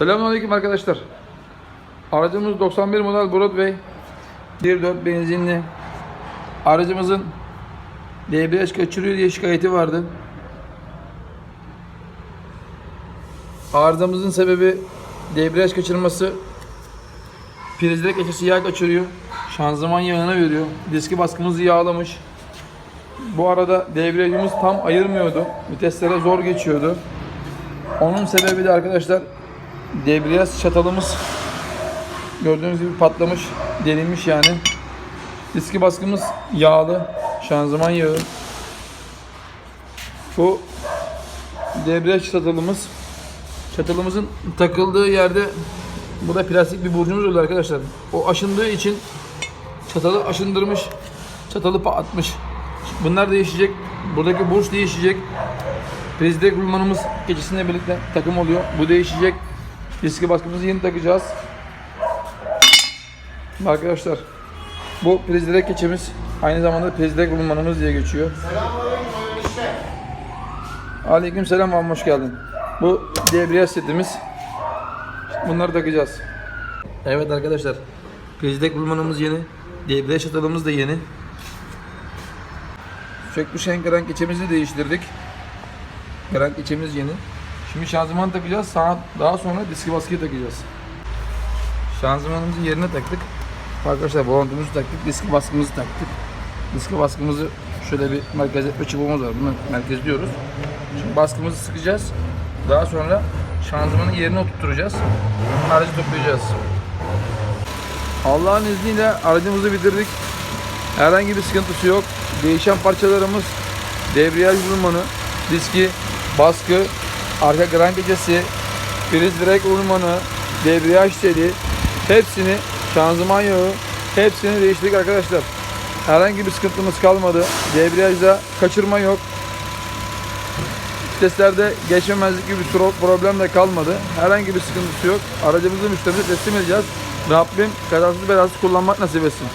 Selamünaleyküm arkadaşlar. Aracımız 91 model Broadway 1.4 benzinli. Aracımızın debriyaj kaçırıyor diye şikayeti vardı. Arızamızın sebebi debriyaj kaçırması. Prizde keçesi yağ kaçırıyor. Şanzıman yağına veriyor. Diski baskımızı yağlamış. Bu arada debriyajımız tam ayırmıyordu. Viteslere zor geçiyordu. Onun sebebi de arkadaşlar debriyaj çatalımız gördüğünüz gibi patlamış, delinmiş yani. Diski baskımız yağlı, şanzıman yağı. Bu debriyaj çatalımız. Çatalımızın takıldığı yerde burada plastik bir burcumuz oluyor arkadaşlar. O aşındığı için çatalı aşındırmış, çatalı patlatmış. Bunlar değişecek. Buradaki burç değişecek. Prizde kullanımız keçisiyle birlikte takım oluyor. Bu değişecek. Diski baskımızı yeni takacağız. Arkadaşlar bu prizlere keçemiz aynı zamanda prizde kullanımız diye geçiyor. Aleyküm selam abi hoş geldin. Bu debriyaj setimiz. Bunları takacağız. Evet arkadaşlar. Prizde kullanımız yeni. Debriyaj çatalımız da yeni. Sökmüş krank keçemizi de değiştirdik. Krank keçemiz yeni. Şimdi şanzıman takacağız. Saat daha sonra diski baskıyı takacağız. Şanzımanımızı yerine taktık. Arkadaşlar volantumuzu taktık. Diski baskımızı taktık. Diski baskımızı şöyle bir merkez etme çubuğumuz var. Bunu merkezliyoruz. Şimdi baskımızı sıkacağız. Daha sonra şanzımanın yerine oturtacağız. Aracı toplayacağız. Allah'ın izniyle aracımızı bitirdik. Herhangi bir sıkıntısı yok. Değişen parçalarımız debriyaj vurmanı, diski, baskı, arka krank gecesi, priz direk vurmanı, debriyaj teli hepsini şanzıman yağı hepsini değiştirdik arkadaşlar. Herhangi bir sıkıntımız kalmadı. Debriyajda kaçırma yok. Viteslerde geçmemezlik gibi bir pro- problem de kalmadı. Herhangi bir sıkıntısı yok. Aracımızı müşterimize teslim edeceğiz. Rabbim kazasız belasız kullanmak nasip etsin.